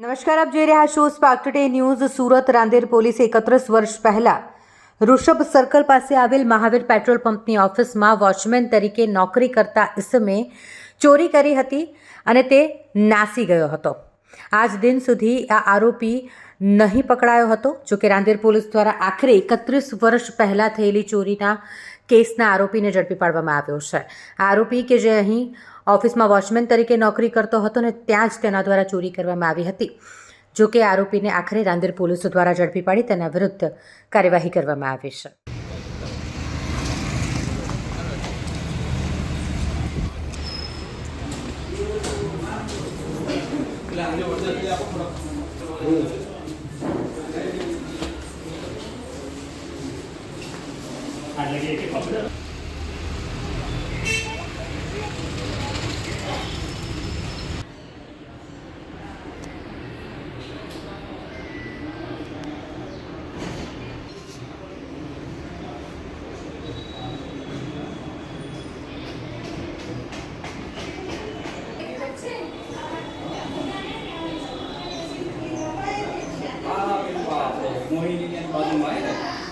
નમસ્કાર, આપ જોઈ રહ્યા છો spark today news Surat Rander પોલીસે એકત્રીસ વર્ષ પહેલા ઋષભ સર્કલ પાસે આવેલ મહાવીર પેટ્રોલ પંપની ઓફિસમાં વોચમેન તરીકે નોકરી કરતા ઇસમે ચોરી કરી હતી અને તે નાસી ગયો હતો. આજ દિન સુધી આ આરોપી નહીં પકડાયો હતો, જોકે રાંદેર પોલીસ દ્વારા આખરે એકત્રીસ વર્ષ પહેલાં થયેલી ચોરીના કેસના આરોપીને ઝડપી પાડવામાં આવ્યો છે. આરોપી કે જે અહીં ઓફિસમાં વોચમેન તરીકે નોકરી કરતો હતો ને ત્યાં જ તેના દ્વારા ચોરી કરવામાં આવી હતી. જો કે આરોપીને આખરે રાંદેર પોલીસ દ્વારા ઝડપી પાડી તેના વિરુદ્ધ કાર્યવાહી કરવામાં આવી છે. મોહિની બાજુમાં આવે ને